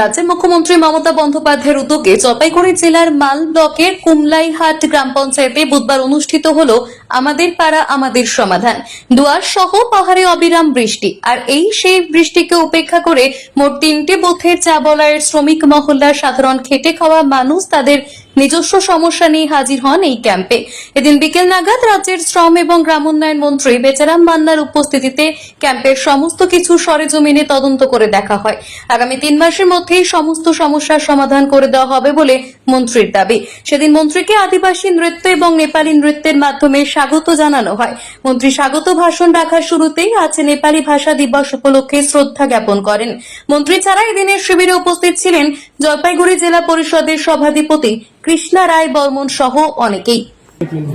রাজ্যের মুখ্যমন্ত্রী মমতা বন্দ্যোপাধ্যায়ের উদ্যোগে জলপাইগুড়ি জেলার মাল ব্লকের কুমলাইহাট গ্রাম পঞ্চায়েতে বুধবার অনুষ্ঠিত হল আমাদের পাড়া, আমাদের সমাধান। দুয়ার সহ পাহাড়ে অবিরাম বৃষ্টি। আর এই সেই বৃষ্টিকে উপেক্ষা করে মোট তিনটে বুথের চা বলায়ের শ্রমিক মহল্লার সাধারণ খেটে খাওয়া মানুষ তাদের নিজস্ব সমস্যা নিয়ে হাজির হন এই ক্যাম্পে। এদিন বিকেল নাগাদ রাজ্যের শ্রম এবং গ্রামোন্নয়ন মন্ত্রী বেচারাম মান্নার উপস্থিতিতে ক্যাম্পের সমস্ত কিছু সরেজমিনে তদন্ত করে দেখা হয়। আগামী তিন মাসের মধ্যেই সমস্ত সমস্যার সমাধান করে দেওয়া হবে বলে মন্ত্রীর দাবি। সেদিন মন্ত্রীকে আদিবাসী নৃত্য এবং নেপালি নৃত্যের মাধ্যমে স্বাগত জানানো হয়। মন্ত্রী স্বাগত ভাষণ রাখার শুরুতেই আজ নেপালি ভাষা দিবস উপলক্ষে শ্রদ্ধা জ্ঞাপন করেন। মন্ত্রী ছাড়া এদিনের শিবিরে উপস্থিত ছিলেন জলপাইগুড়ি জেলা পরিষদের সভাধিপতি কৃষ্ণা রায়, বর্মন সহ অনেকেই।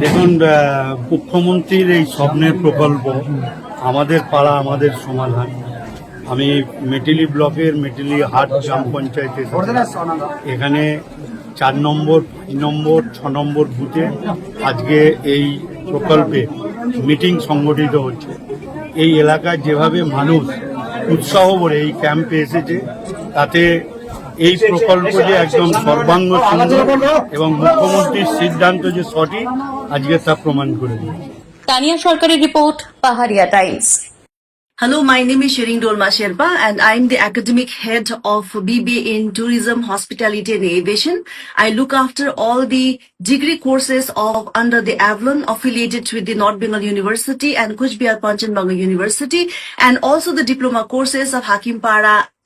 দেখুন মুখ্যমন্ত্রীর এই স্বপ্নের প্রকল্প, আমাদের পাড়া, আমাদের সমাধান। আমি মেটিলি ব্লকের মেটিলি হাট গ্রাম পঞ্চায়েতে এখানে চার নম্বর, তিন নম্বর, ছ নম্বর বুথে আজকে এই প্রকল্পে মিটিং সংগঠিত হচ্ছে। এই এলাকার যেভাবে মানুষ উৎসাহ ভরে এই ক্যাম্পে এসেছে, তাতে এই প্রকল্প যে একদম সর্বাঙ্গ সুন্দর এবং মুখ্যমন্ত্রীর সিদ্ধান্ত যে সঠিক আজকে তা প্রমাণ করে দিয়েছে তানিয়া সরকারের report Pahariya Times Hello, my name is Shering Dolma Sherpa and I'm the academic head of BBA in Tourism, Hospitality and Aviation. I look after all the degree courses of under the Avalon affiliated with the North Bengal University and Kuch Bihar Panchanbanga University and also the diploma courses of Hakimpara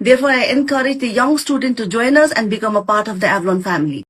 Therefore, I encourage the young student to join us and become a part of the Avalon family.